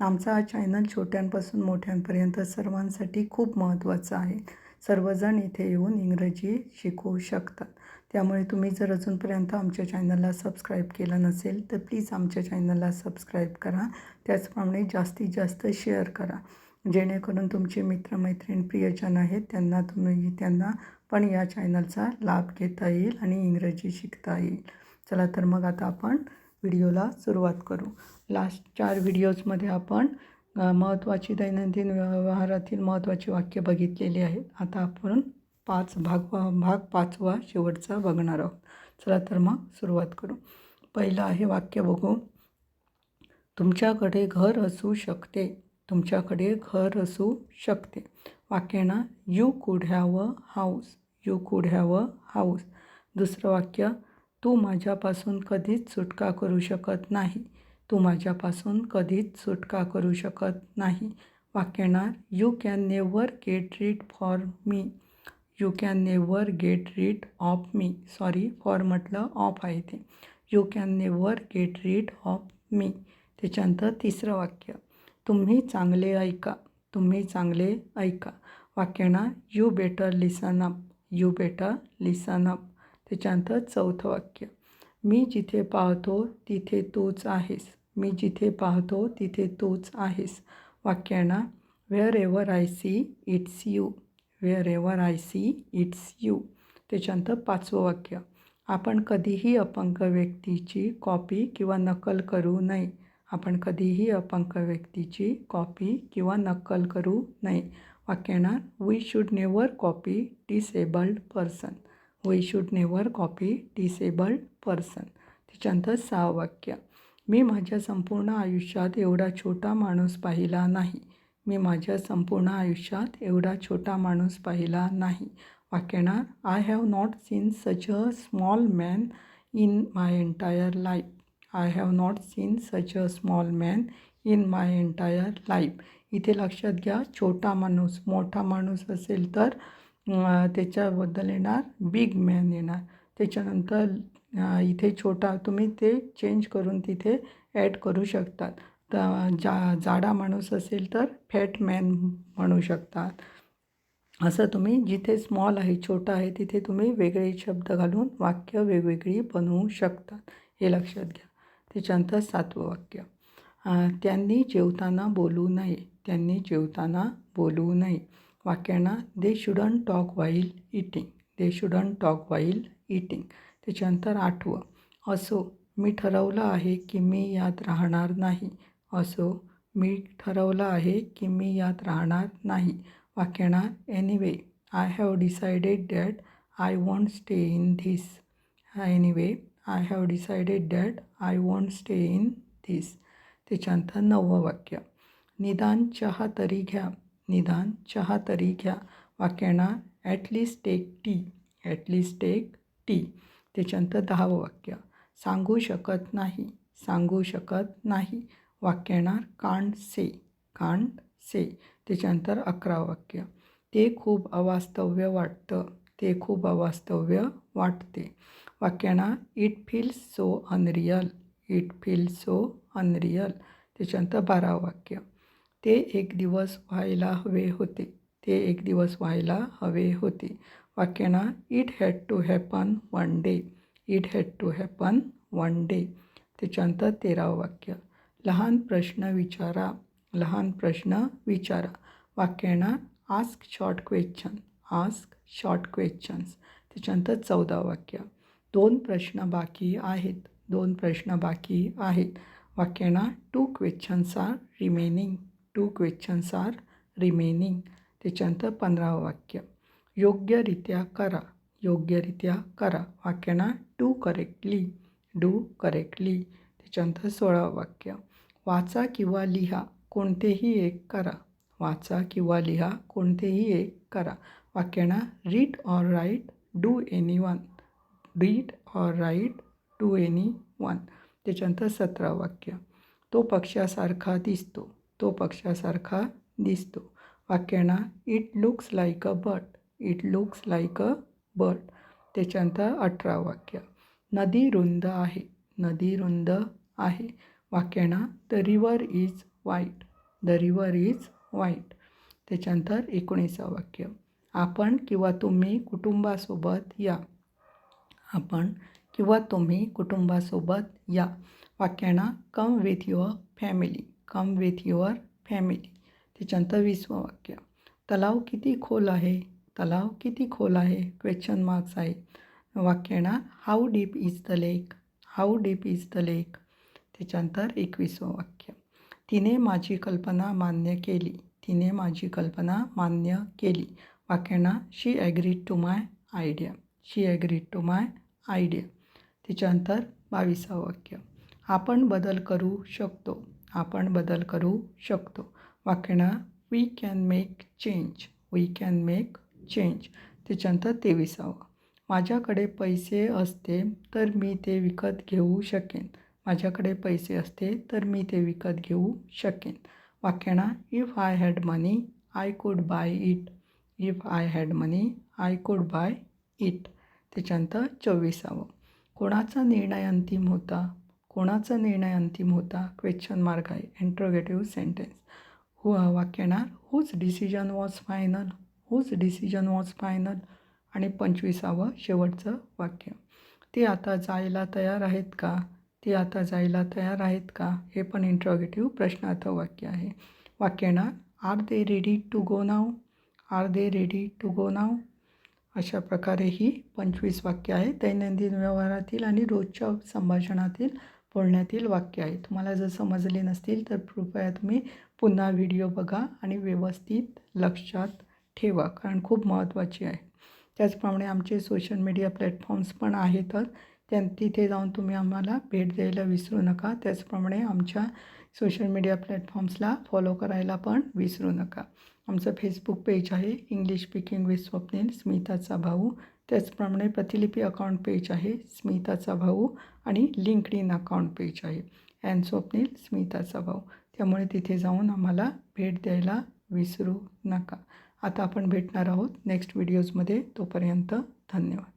आमचा हा चॅनल छोट्यांपासून मोठ्यांपर्यंत सर्वांसाठी खूप महत्त्वाचा आहे. सर्वजण इथे येऊन इंग्रजी शिकू शकतात. त्यामुळे तुम्ही जर अजूनपर्यंत आमच्या चॅनलला सबस्क्राईब केलं नसेल तर प्लीज आमच्या चॅनलला सबस्क्राईब करा. त्याचप्रमाणे जास्तीत जास्त शेअर करा. जेणेकरून तुमचे मित्रमैत्रीण प्रियजन आहेत त्यांना तुम्ही त्यांना पण या चॅनलचा लाभ घेता येईल आणि इंग्रजी शिकता येईल. चला तर मग आता आपण व्हिडिओला सुरुवात करू. लास्ट चार व्हिडिओजमध्ये आपण महत्त्वाची दैनंदिन व्यवहारातील महत्त्वाची वाक्य बघितलेली आहेत. आता आपण पाच भाग भाग पाचवा शेवटचा बघणार आहोत. चला तर मग सुरुवात करू. पहिलं आहे वाक्य बघू तुमच्याकडे घर असू शकते. तुमच्याकडे घर असू शकते. वाक्यानं you could have a house you could have a house दुसरं वाक्य तू माझ्यापासून कधीच सुटका करू शकत नाही. तू माझ्यापासून कधीच सुटका करू शकत नाही. वाक्यानं you can never get rid for me you can never get rid of me sorry for म्हटलं ऑफ आहे ते. You can never get rid of me त्याच्यानंतर तिसरं वाक्य तुम्ही चांगले ऐका. तुम्ही चांगले ऐका. वाक्यना you better listen up you better listen up त्याच्यानंतर चौथं वाक्य मी जिथे पाहतो तिथे तूच आहेस. मी जिथे पाहतो तिथे तूच आहेस. वाक्यांना wherever I see it's you wherever I see it's you त्याच्यानंतर पाचवं वाक्य आपण कधीही अपंग व्यक्तीची कॉपी किंवा नकल करू नये. आपण कधीही अपंग व्यक्तीची कॉपी किंवा नक्कल करू नये. वाक्यणार we should never copy disabled person we should never copy disabled person त्याच्यानंतर सहा वाक्य मी माझ्या संपूर्ण आयुष्यात एवढा छोटा माणूस पाहिला नाही. मी माझ्या संपूर्ण आयुष्यात एवढा छोटा माणूस पाहिला नाही. वाक्यणार I have not seen such a small man in my entire life I have not seen such a small man in my entire life इथे लक्षात घ्या छोटा माणूस मोठा माणूस असेल तर त्याच्याबद्दल येणार बिग मॅन येणार. त्याच्यानंतर इथे छोटा तुम्ही ते चेंज करून तिथे ॲड करू शकतात. तर जा जाडा माणूस असेल तर फॅट मॅन म्हणू शकतात. असं तुम्ही जिथे स्मॉल आहे छोटा आहे तिथे तुम्ही वेगळे शब्द घालून वाक्य वेगवेगळी बनवू शकतात. हे लक्षात घ्या. त्याच्यानंतर सातवं वाक्य. त्यांनी जेवताना बोलू नये. त्यांनी जेवताना बोलू नये. वाक्यांना they shouldn't talk while eating they shouldn't talk while eating त्याच्यानंतर आठवं असो मी ठरवलं आहे की मी यात राहणार नाही. असो मी ठरवलं आहे की मी यात राहणार नाही. वाक्यणार anyway I have decided that I want stay in this anyway I have decided that I want stay in this त्याच्यानंतर नववं वाक्य निदान चहा तरी घ्या. निदान चहा तरी घ्या. वाक्यानं at least take tea at least take tea त्याच्यानंतर दहावं वाक्य. सांगू शकत नाही सांगू शकत नाही. वाक्यांना कांड से कांड से. त्याच्यानंतर अकरा वाक्य. ते खूप अवास्तव्य वाटतं ते खूप अवास्तव्य वाटते. वाक्यानं it feels so unreal it feels so unreal त्याच्यानंतर बारा वाक्य. ते एक दिवस व्हायला हवे होते ते एक दिवस व्हायला हवे होते. वाक्यानं it had to happen one day it had to happen one day त्याच्यानंतर तेरावं वाक्य. लहान प्रश्न विचारा. लहान प्रश्न विचारा. वाक्यानं ask short question ask short questions त्याच्यानंतर चौदा वाक्य. दोन प्रश्न बाकी आहेत. दोन प्रश्न बाकी आहेत. वाक्यानं two questions are remaining two questions are remaining त्याच्यानंतर पंधरावं वाक्य. योग्यरित्या करा. योग्यरित्या करा. वाक्यानं डू करेक्टली डू करेक्टली त्याच्यानंतर सोळा वाक्य. वाचा किंवा लिहा. कोणतेही एक करा. वाचा किंवा लिहा. कोणतेही एक करा. वाक्यांना read or write do any one read or write to any one त्याच्यानंतर सतरा वाक्य. तो पक्षासारखा दिसतो. तो पक्षासारखा दिसतो. वाक्यांना it looks like a bird it looks like a bird त्याच्यानंतर अठरा वाक्य. नदी रुंद आहे. नदी रुंद आहे. वाक्यांना the river is wide the river is wide त्याच्यानंतर एकोणीसावं वाक्य. आपण किंवा तुम्ही कुटुंबासोबत या. आपण किंवा तुम्ही कुटुंबासोबत या. वाक्यांना come with your family come with your family त्याच्यानंतर वीसवं वाक्य. तलाव किती खोल आहे? तलाव किती खोल आहे? क्वेश्चन मार्क्स आहे वाक्यांना how deep is the lake how deep is the lake त्याच्यानंतर एकवीसवं वाक्य. तिने माझी कल्पना मान्य केली. तिने माझी कल्पना मान्य केली. वाक्यांना she agreed to my idea she agreed to my idea त्याच्यानंतर बावीसावं वाक्य. आपण बदल करू शकतो. आपण बदल करू शकतो. वाक्यांना we can make change we can make change त्याच्यानंतर तेविसावं. माझ्याकडे पैसे असते तर मी ते विकत घेऊ शकेन. माझ्याकडे पैसे असते तर मी ते विकत घेऊ शकेन. वाक्यांना if I had money I could buy it if I had money I could buy it त्याच्यानंतर चोवीसावं. कोणाचा निर्णय अंतिम होता? कोणाचा निर्णय अंतिम होता? क्वेश्चन मार्क आहे. इंट्रोगेटिव्ह सेंटेन्स हो वाक्याणार whose decision was final whose decision was final आणि पंचवीसावं शेवटचं वाक्य. ते आता जायला तयार आहेत का? ते आता जायला तयार आहेत का? हे पण इंट्रॉगेटिव्ह प्रश्नार्थ वाक्य आहे. वाक्यानं are they ready to go now are they ready to go now अशा प्रकारे ही पंचवीस वाक्य आहेत दैनंदिन व्यवहारातील आणि रोजच्या संभाषणातील बोलण्यातील वाक्य आहे तुम्हाला जर समजले नसतील तर कृपया तुम्ही पुन्हा व्हिडिओ बघा आणि व्यवस्थित लक्षात ठेवा कारण खूप महत्त्वाची आहे. त्याचप्रमाणे आमचे सोशल मीडिया प्लॅटफॉर्म्स पण आहेतच त्या तिथे जाऊन तुम्ही आम्हाला भेट द्यायला विसरू नका. त्याचप्रमाणे आमच्या सोशल मीडिया प्लॅटफॉर्म्सला फॉलो करायला पण विसरू नका. आमचं फेसबुक पेज आहे इंग्लिश स्पीकिंग विथ स्वप्नील स्मिताचा भाऊ. त्याचप्रमाणे प्रतिलिपी अकाउंट पेज आहे स्मिताचा भाऊ. आणि लिंकड इन अकाउंट पेज आहे अँड स्वप्नील स्मिताचा भाऊ. त्यामुळे तिथे जाऊन आम्हाला भेट द्यायला विसरू नका. आता आपण भेटणार आहोत नेक्स्ट व्हिडिओजमध्ये. तोपर्यंत धन्यवाद.